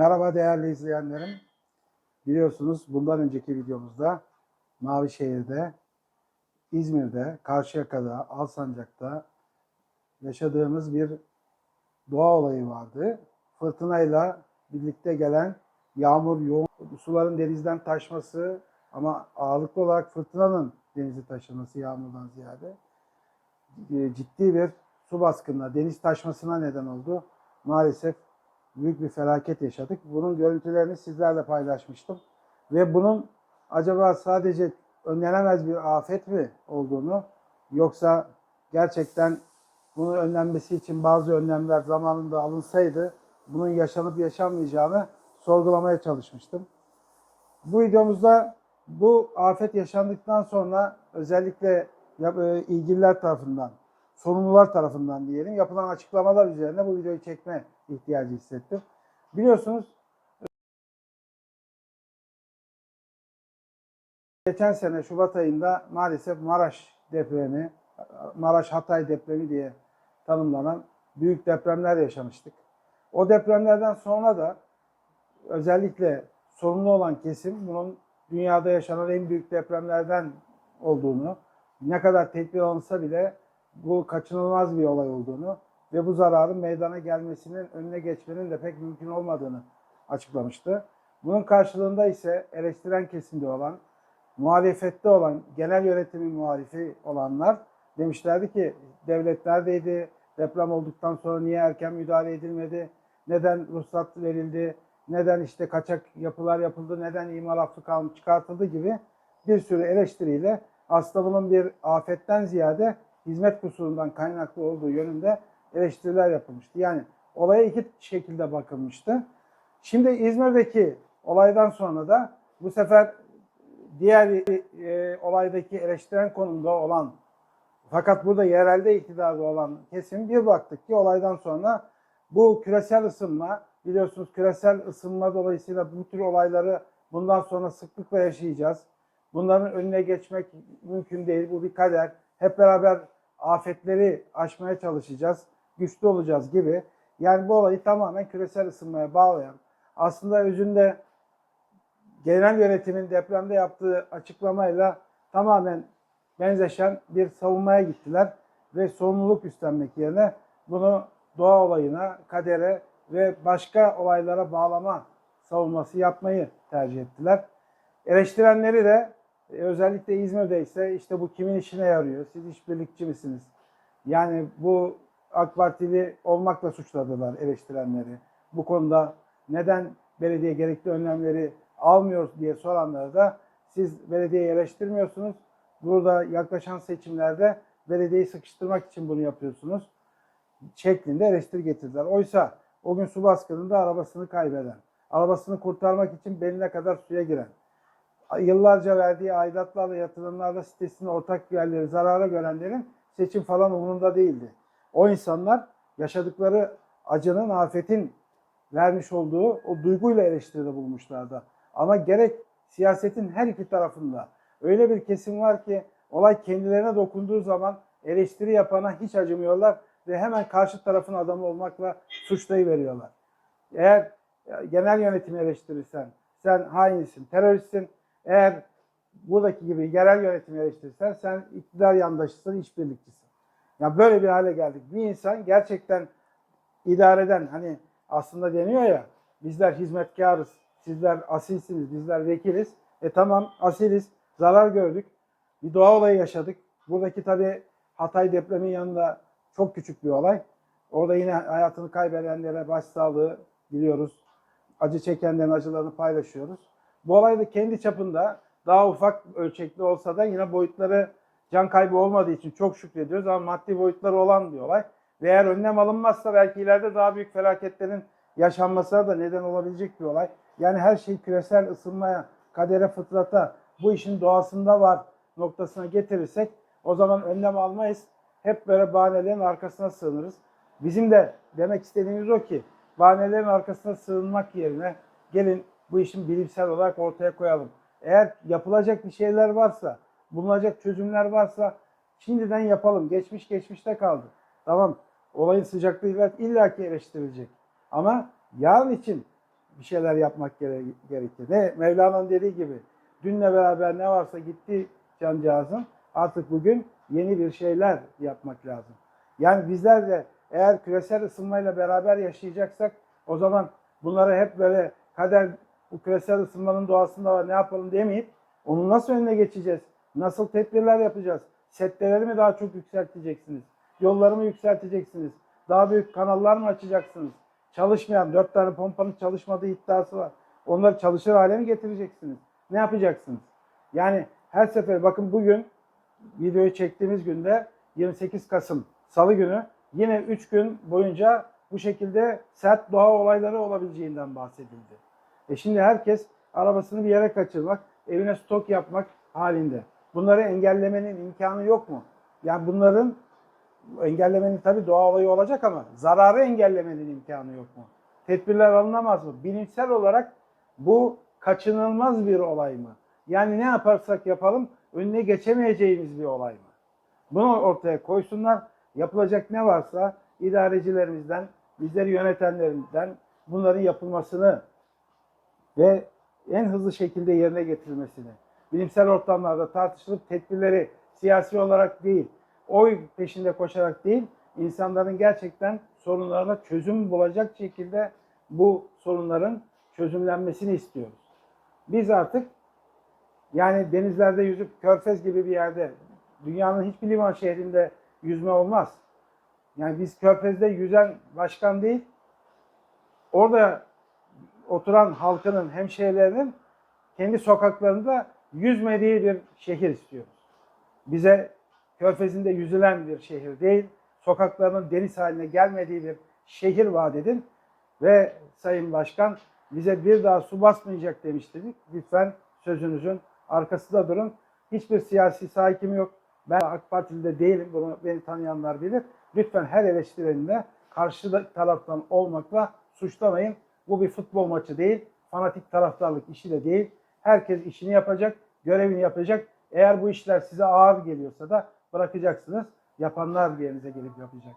Merhaba değerli izleyenlerim. Biliyorsunuz bundan önceki videomuzda Mavişehir'de, İzmir'de, Karşıyaka'da, Alsancak'ta yaşadığımız bir doğa olayı vardı. Fırtınayla birlikte gelen yağmur, yoğun suların denizden taşması ama ağırlıklı olarak fırtınanın denizi taşıması yağmurdan ziyade e, ciddi bir su baskınına, deniz taşmasına neden oldu. Maalesef büyük bir felaket yaşadık. Bunun görüntülerini sizlerle paylaşmıştım. Ve bunun acaba sadece önlenemez bir afet mi olduğunu yoksa gerçekten bunun önlenmesi için bazı önlemler zamanında alınsaydı bunun yaşanıp yaşanmayacağını sorgulamaya çalışmıştım. Bu videomuzda bu afet yaşandıktan sonra özellikle e, ilgililer tarafından, sorumlular tarafından diyelim yapılan açıklamalar üzerine bu videoyu çekme ihtiyacı hissettim. Biliyorsunuz geçen sene Şubat ayında maalesef Maraş depremi, Maraş Hatay depremi diye tanımlanan büyük depremler yaşamıştık. O depremlerden sonra da özellikle sorumlu olan kesim bunun dünyada yaşanan en büyük depremlerden olduğunu, ne kadar tedbir alınsa bile bu kaçınılmaz bir olay olduğunu ve bu zararın meydana gelmesinin önüne geçmenin de pek mümkün olmadığını açıklamıştı. Bunun karşılığında ise eleştiren kesimde olan, muhalefette olan, genel yönetimin muhalifi olanlar demişlerdi ki devlet neredeydi, deprem olduktan sonra niye erken müdahale edilmedi, neden ruhsat verildi, neden işte kaçak yapılar yapıldı, neden imar affı kanunu çıkartıldı gibi bir sürü eleştiriyle aslında bunun bir afetten ziyade hizmet kusurundan kaynaklı olduğu yönünde eleştiriler yapılmıştı. Yani olaya iki şekilde bakılmıştı. Şimdi İzmir'deki olaydan sonra da bu sefer diğer e, olaydaki eleştiren konumda olan fakat burada yerelde iktidarda olan kesim bir baktık ki olaydan sonra bu küresel ısınma biliyorsunuz küresel ısınma dolayısıyla bu tür olayları bundan sonra sıklıkla yaşayacağız. Bunların önüne geçmek mümkün değil. Bu bir kader. Hep beraber afetleri aşmaya çalışacağız. Güçlü olacağız gibi. Yani bu olayı tamamen küresel ısınmaya bağlayan, aslında özünde genel yönetimin depremde yaptığı açıklamayla tamamen benzeşen bir savunmaya gittiler ve sorumluluk üstlenmek yerine bunu doğa olayına, kadere ve başka olaylara bağlama savunması yapmayı tercih ettiler. Eleştirenleri de e, özellikle İzmir'de ise işte bu kimin işine yarıyor, siz işbirlikçi misiniz? Yani bu AK Partili olmakla suçladılar eleştirenleri. Bu konuda neden belediye gerekli önlemleri almıyor diye soranlara da siz belediyeyi eleştirmiyorsunuz. Burada yaklaşan seçimlerde belediyeyi sıkıştırmak için bunu yapıyorsunuz şeklinde eleştiri getirdiler. Oysa o gün su baskınında arabasını kaybeden, arabasını kurtarmak için beline kadar suya giren, yıllarca verdiği aidatlarla, yatırımlarla sitesinin ortak yerleri zarara görenlerin seçim falan umurunda değildi. O insanlar yaşadıkları acının, afetin vermiş olduğu o duyguyla eleştiride bulmuşlardı. Ama gerek siyasetin her iki tarafında öyle bir kesim var ki olay kendilerine dokunduğu zaman eleştiri yapana hiç acımıyorlar ve hemen karşı tarafın adamı olmakla suçlayıveriyorlar. Eğer genel yönetimi eleştirirsen sen hainsin, teröristsin. Eğer buradaki gibi yerel yönetimi eleştirirsen sen iktidar yandaşısın, işbirlikçisin. Ya böyle bir hale geldik. Bir insan gerçekten idareden hani aslında deniyor ya bizler hizmetkarız, sizler asilsiniz, bizler vekiliz. E tamam asiliz, zarar gördük. Bir doğa olayı yaşadık. Buradaki tabii Hatay depremin yanında çok küçük bir olay. Orada yine hayatını kaybedenlere başsağlığı diliyoruz. Acı çekenlerin acılarını paylaşıyoruz. Bu olay da kendi çapında daha ufak ölçekli olsa da yine boyutları can kaybı olmadığı için çok şükrediyoruz ama maddi boyutları olan bir olay. Ve eğer önlem alınmazsa belki ileride daha büyük felaketlerin yaşanmasına da neden olabilecek bir olay. Yani her şey küresel ısınmaya, kadere, fıtrata, bu işin doğasında var noktasına getirirsek o zaman önlem almayız. Hep böyle bahanelerin arkasına sığınırız. Bizim de demek istediğimiz o ki bahanelerin arkasına sığınmak yerine gelin bu işin bilimsel olarak ortaya koyalım. Eğer yapılacak bir şeyler varsa, bulunacak çözümler varsa şimdiden yapalım. Geçmiş geçmişte kaldı. Tamam olayın sıcaklığıyla illaki eleştirilecek. Ama yarın için bir şeyler yapmak gere- gerekir. Ne Mevlana'nın dediği gibi dünle beraber ne varsa gitti cancağızın artık bugün yeni bir şeyler yapmak lazım. Yani bizler de eğer küresel ısınmayla beraber yaşayacaksak o zaman bunları hep böyle kader bu küresel ısınmanın doğasında var ne yapalım demeyip onun nasıl önüne geçeceğiz? Nasıl tedbirler yapacağız? Setteleri mi daha çok yükselteceksiniz? Yolları mı yükselteceksiniz? Daha büyük kanallar mı açacaksınız? Çalışmayan, dört tane pompanın çalışmadığı iddiası var. Onları çalışır hale mi getireceksiniz? Ne yapacaksınız? Yani her sefer bakın bugün videoyu çektiğimiz günde 28 Kasım Salı günü yine 3 gün boyunca bu şekilde sert doğa olayları olabileceğinden bahsedildi. E şimdi herkes arabasını bir yere kaçırmak, evine stok yapmak halinde. Bunları engellemenin imkanı yok mu? Yani bunların engellemenin tabii doğa olayı olacak ama zararı engellemenin imkanı yok mu? Tedbirler alınamaz mı? Bilimsel olarak bu kaçınılmaz bir olay mı? Yani ne yaparsak yapalım önüne geçemeyeceğimiz bir olay mı? Bunu ortaya koysunlar. Yapılacak ne varsa idarecilerimizden, bizleri yönetenlerimizden bunların yapılmasını ve en hızlı şekilde yerine getirilmesini, bilimsel ortamlarda tartışılıp tedbirleri siyasi olarak değil, oy peşinde koşarak değil, insanların gerçekten sorunlarına çözüm bulacak şekilde bu sorunların çözümlenmesini istiyoruz. Biz artık yani denizlerde yüzüp körfez gibi bir yerde dünyanın hiçbir liman şehrinde yüzme olmaz. Yani biz körfezde yüzen başkan değil, orada oturan halkının, hemşehrilerinin kendi sokaklarında yüzmediği bir şehir istiyoruz. Bize körfezinde yüzülen bir şehir değil, sokaklarının deniz haline gelmediği bir şehir vaat edin. Ve Sayın Başkan bize bir daha su basmayacak demiştik. Lütfen sözünüzün arkasında durun. Hiçbir siyasi sahikim yok. Ben AK Partili de değilim. Bunu beni tanıyanlar bilir. Lütfen her eleştireninde karşı taraftan olmakla suçlamayın. Bu bir futbol maçı değil. Fanatik taraftarlık işi de değil. Herkes işini yapacak, görevini yapacak. Eğer bu işler size ağır geliyorsa da bırakacaksınız. Yapanlar yerinize gelip yapacak.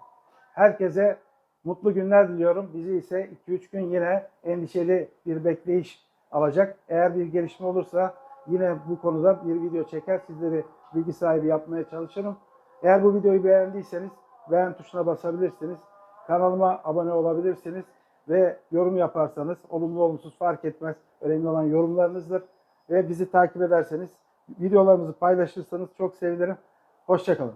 Herkese mutlu günler diliyorum. Bizi ise 2-3 gün yine endişeli bir bekleyiş alacak. Eğer bir gelişme olursa yine bu konuda bir video çeker sizleri bilgi sahibi yapmaya çalışırım. Eğer bu videoyu beğendiyseniz beğen tuşuna basabilirsiniz. Kanalıma abone olabilirsiniz ve yorum yaparsanız olumlu olumsuz fark etmez. Önemli olan yorumlarınızdır ve bizi takip ederseniz videolarımızı paylaşırsanız çok sevinirim. Hoşçakalın.